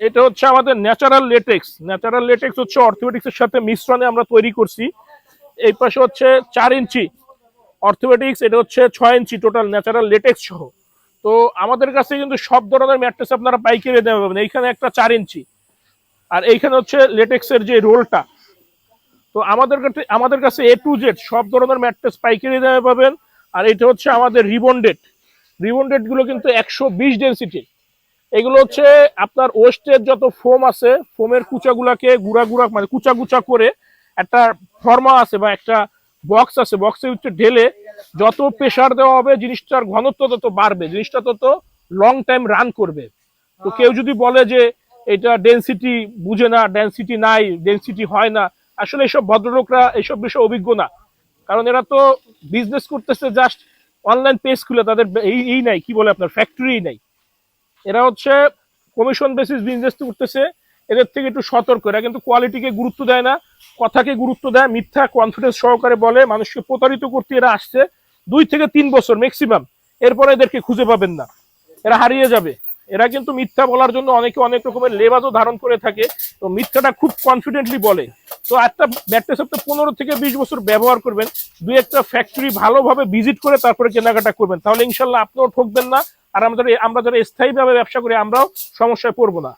এটা হচ্ছে আমাদের ন্যাচারাল লেটেক্স ন্যাচারাল লেটেক্স হচ্ছে অর্থোপেডিক্স এর সাথে মিশ্রণে আমরা তৈরি করছি। এই পাশে হচ্ছে চার ইঞ্চি। অর্থোপেডিক্স এটা হচ্ছে ছয় ইঞ্চি টোটাল ন্যাচারাল লেটেক্স সহ। তো আমাদের কাছে কিন্তু সব ধরনের ম্যাট্রেস আপনারা পাইকারি দেওয়া পাবেন। এইখানে একটা চার ইঞ্চি। আর এইখানে হচ্ছে লেটেক্সের যে রোলটা। তো আমাদের কাছে আমাদের কাছে এ টু জেড সব ধরনের ম্যাট্রেস পাইকারি দামে পাবেন। আর এটা হচ্ছে আমাদের রিবন্ডেড রিবন্ডেডগুলো কিন্তু একশো বিশ ডেন্সিটি এগুলো হচ্ছে আপনার ওয়েস্টের যত ফোম আছে, ফোমের কুচাগুলাকে গুড়া গুড়া মানে কুচা কুচা করে একটা ফর্মা আছে বা একটা বক্স আছে। বক্সের ভিতরে ঢেলে যত প্রেসার দেওয়া হবে, জিনিসটার ঘনত্ব তত বাড়বে। জিনিসটা তত লং টাইম রান করবে। তো কেউ যদি বলে যে এটা ডেন্সিটি বুঝে না ডেন্সিটি নাই ডেন্সিটি হয় না, আসলে এইসব ভদ্রলোকরা এইসব বিষয়ে অভিজ্ঞ না। কারণ এরা তো বিজনেস করতেছে জাস্ট অনলাইন পেজ খুলে, তাদের এই নাই, কি বলে আপনার ফ্যাক্টরি নাই। এরা হচ্ছে কমিশন বেসিস বিজনেস করতেছে এদের থেকে একটু সতর্ক। এরা কিন্তু কোয়ালিটিকে গুরুত্ব দেয় না, কথাকে গুরুত্ব দেয়, মিথ্যা কনফিডেন্স সহকারে বলে, মানুষকে প্রতারিত করতে এরা আসছে দুই থেকে তিন বছর ম্যাক্সিমাম এরপরে এদেরকে খুঁজে পাবেন না। এরা হারিয়ে যাবে। এরা কিন্তু মিথ্যা বলার জন্য অনেকে অনেক রকমের লেবাজও ধারণ করে থাকে। তো মিথ্যাটা খুব কনফিডেন্টলি বলে। তো একটা ব্যাটটা সপ্তাহে পনেরো থেকে বিশ বছর ব্যবহার করবেন। দুই একটা ফ্যাক্টরি ভালোভাবে ভিজিট করে তারপরে কেনাকাটা করবেন। তাহলে ইনশাল্লাহ আপনিও ঠকবেন না। আর আমরা যারা আমরা ভাবে স্থায়ীভাবে ব্যবসা করি আমরাও সমস্যায় পড়ব না।